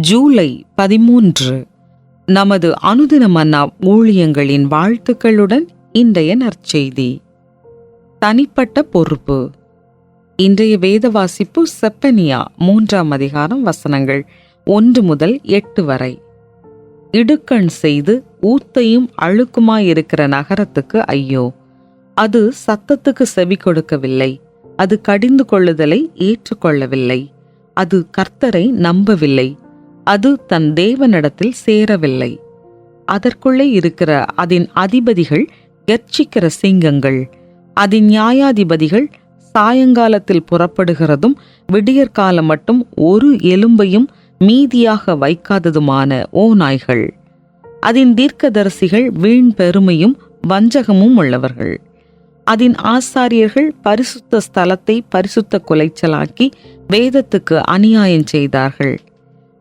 ஜூலை பதிமூன்று நமது அனுதின மன்னா ஊழியங்களின் வாழ்த்துக்களுடன் இன்றைய நற்செய்தி. தனிப்பட்ட பொறுப்பு. இன்றைய வேத வாசிப்பு செப்பனியா மூன்றாம் அதிகாரம் வசனங்கள் ஒன்று முதல் எட்டு வரை. இடுக்கண் செய்து ஊத்தையும் அழுக்குமாயிருக்கிற நகரத்துக்கு ஐயோ அது சத்தத்துக்கு செவி கொடுக்கவில்லை. அது கடிந்து கொள்ளுதலை ஏற்றுக்கொள்ளவில்லை. அது கர்த்தரை நம்பவில்லை. அது தன் தேவனிடத்தில் சேரவில்லை. அதற்குள்ளே இருக்கிற அதன் அதிபதிகள் கர்ச்சிக்கிற சிங்கங்கள். அதன் நியாயாதிபதிகள் சாயங்காலத்தில் புறப்படுகிறதும் விடியற்காலம் மட்டும் ஒரு எலும்பையும் மீதியாக வைக்காததுமான ஓநாய்கள். அதன் தீர்க்கதரிசிகள் வீண் பெருமையும் வஞ்சகமும் உள்ளவர்கள். அதன் ஆசாரியர்கள் பரிசுத்த ஸ்தலத்தை பரிசுத்த குலைச்சலாக்கி வேதத்துக்கு அநியாயம் செய்தார்கள்.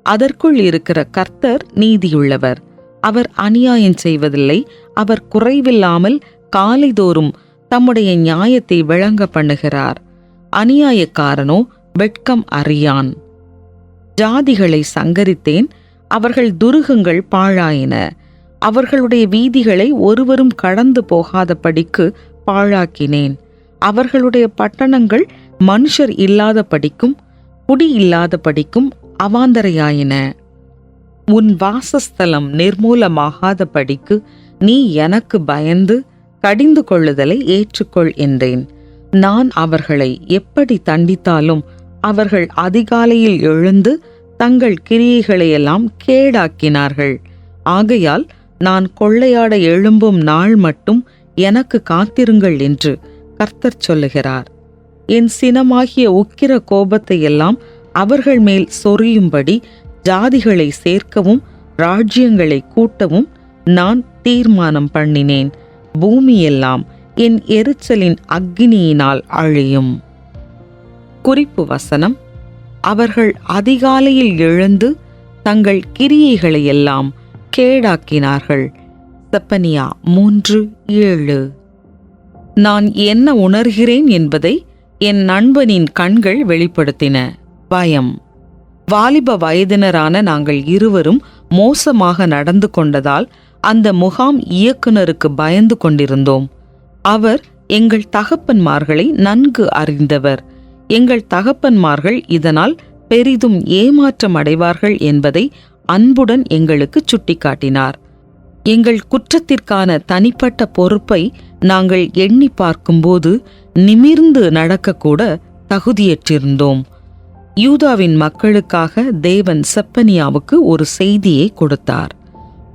அதற்குள் இருக்கிற கர்த்தர் நீதியுள்ளவர். அவர் அநியாயம் செய்வதில்லை அவர் குறைவில்லாமல் காலைதோறும் தம்முடைய நியாயத்தை விளங்க பண்ணுகிறார். அநியாயக்காரனோ வெட்கம் அறியான். ஜாதிகளை சங்கரித்தேன் அவர்கள் துருகங்கள் பாழாயின. அவர்களுடைய வீதிகளை ஒருவரும் கடந்து போகாதபடிக்கு பாழாக்கினேன். அவர்களுடைய பட்டணங்கள் மனுஷர் இல்லாத படிக்கும் குடி இல்லாத படிக்கும் அவாந்தரையாயின. உன் வாசஸ்தலம் நிர்மூலமாகாத படிக்கு நீ எனக்கு பயந்து கடிந்து கொள்ளுதலை ஏற்றுக்கொள் என்றேன். நான் அவர்களை எப்படி தண்டித்தாலும் அவர்கள் அதிகாலையில் எழுந்து தங்கள் கிரியைகளையெல்லாம் கேடாக்கினார்கள். ஆகையால் நான் கொள்ளையாட எழும்பும் நாள் மட்டும் எனக்கு காத்திருங்கள் என்று கர்த்தர் சொல்லுகிறார். என் சினமாகிய உக்கிர கோபத்தையெல்லாம் அவர்கள் மேல் சொரியும்படி ஜாதிகளை சேர்க்கவும் ராஜ்யங்களை கூட்டவும் நான் தீர்மானம் பண்ணினேன். பூமியெல்லாம் என் எரிச்சலின் அக்னியினால் அழியும். குறிப்பு வசனம். அவர்கள் அதிகாலையில் எழுந்து தங்கள் கிரியைகளையெல்லாம் கேடாக்கினார்கள். செப்பனியா மூன்று ஏழு. நான் என்ன உணர்கிறேன் என்பதை என் நண்பனின் கண்கள் வெளிப்படுத்தின. பயம். வாலிப வயதினரான நாங்கள் இருவரும் மோசமாக நடந்து கொண்டதால் அந்த முகாம் இயக்குனருக்கு பயந்து கொண்டிருந்தோம். அவர் எங்கள் தகப்பன்மார்களை நன்கு அறிந்தவர். எங்கள் தகப்பன்மார்கள் இதனால் பெரிதும் ஏமாற்றம் அடைவார்கள் என்பதை அன்புடன் எங்களுக்கு சுட்டிக்காட்டினார். எங்கள் குற்றத்திற்கான தனிப்பட்ட பொறுப்பை நாங்கள் எண்ணி பார்க்கும்போது நிமிர்ந்து நடக்கக்கூட தகுதியற்றிருந்தோம். யூதாவின் மக்களுக்காக தேவன் செப்பனியாவுக்கு ஒரு செய்தியை கொடுத்தார்.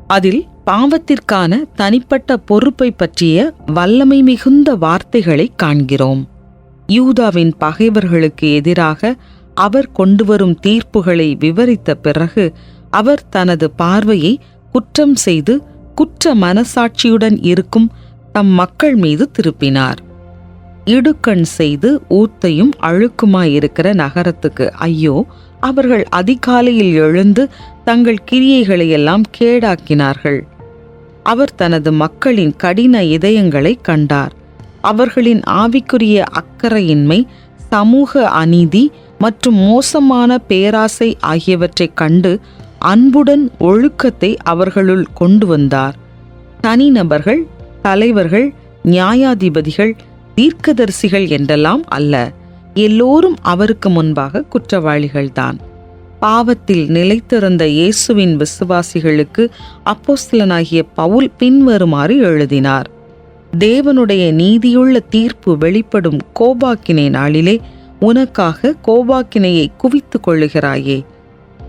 அதில் பாவத்திற்கான தனிப்பட்ட பொறுப்பை பற்றிய வல்லமை மிகுந்த வார்த்தைகளை காண்கிறோம். யூதாவின் பகைவர்களுக்கு எதிராக அவர் கொண்டு வரும் தீர்ப்புகளை விவரித்த பிறகு அவர் தனது பார்வையை குற்றம் செய்து குற்ற மனசாட்சியுடன் இருக்கும் தம் மக்கள் மீது திருப்பினார். இடுக்கண் செய்து ஊத்தையும் அழுக்குமாயிருக்கிற நகரத்துக்கு. ஐயோ அவர்கள் அதிகாலையில் எழுந்து தங்கள் கிரியைகளையெல்லாம் கேடாக்கினார்கள். அவர் தனது மக்களின் கடின இதயங்களை கண்டார். அவர்களின் ஆவிக்குரிய அக்கறையின்மை சமூக அநீதி மற்றும் மோசமான பேராசை ஆகியவற்றைக் கண்டு அன்புடன் ஒழுக்கத்தை அவர்களுள் கொண்டு வந்தார். தனிநபர்கள் தலைவர்கள் நியாயாதிபதிகள் தீர்க்கதரிசிகள் என்றெல்லாம் அல்ல. எல்லோரும் அவருக்கு முன்பாக குற்றவாளிகள்தான். பாவத்தில் நிலைத்திருந்த இயேசுவின் விசுவாசிகளுக்கு அப்போஸ்தலனாகிய பவுல் பின்வருமாறு எழுதினார். தேவனுடைய நீதியுள்ள தீர்ப்பு வெளிப்படும் கோபாக்கினை நாளிலே உனக்காக கோபாக்கினையை குவித்து கொள்ளுகிறாயே.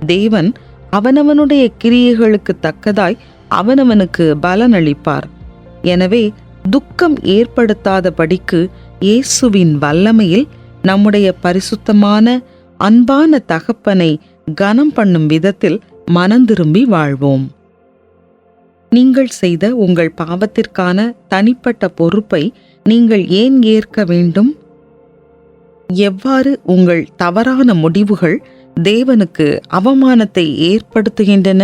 தேவன் அவனவனுடைய கிரியைகளுக்கு தக்கதாய் அவனவனுக்கு பலனளிப்பார். எனவே துக்கம் ஏற்படுத்தாதபடிக்கு இயேசுவின் வல்லமையில் நம்முடைய பரிசுத்தமான அன்பான தகப்பனை கனம் பண்ணும் விதத்தில் மனந்திரும்பி வாழ்வோம். நீங்கள் செய்த உங்கள் பாவத்திற்கான தனிப்பட்ட பொறுப்பை நீங்கள் ஏன் ஏற்க வேண்டும்? எவ்வாறு உங்கள் தவறான முடிவுகள் தேவனுக்கு அவமானத்தை ஏற்படுத்துகின்றன?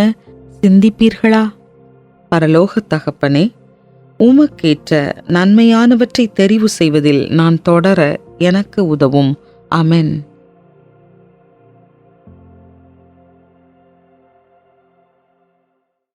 சிந்திப்பீர்களா? பரலோக தகப்பனே உமக்கேற்ற நன்மையானவற்றை தெரிவு செய்வதில் நான் தொடர எனக்கு உதவும். அமென்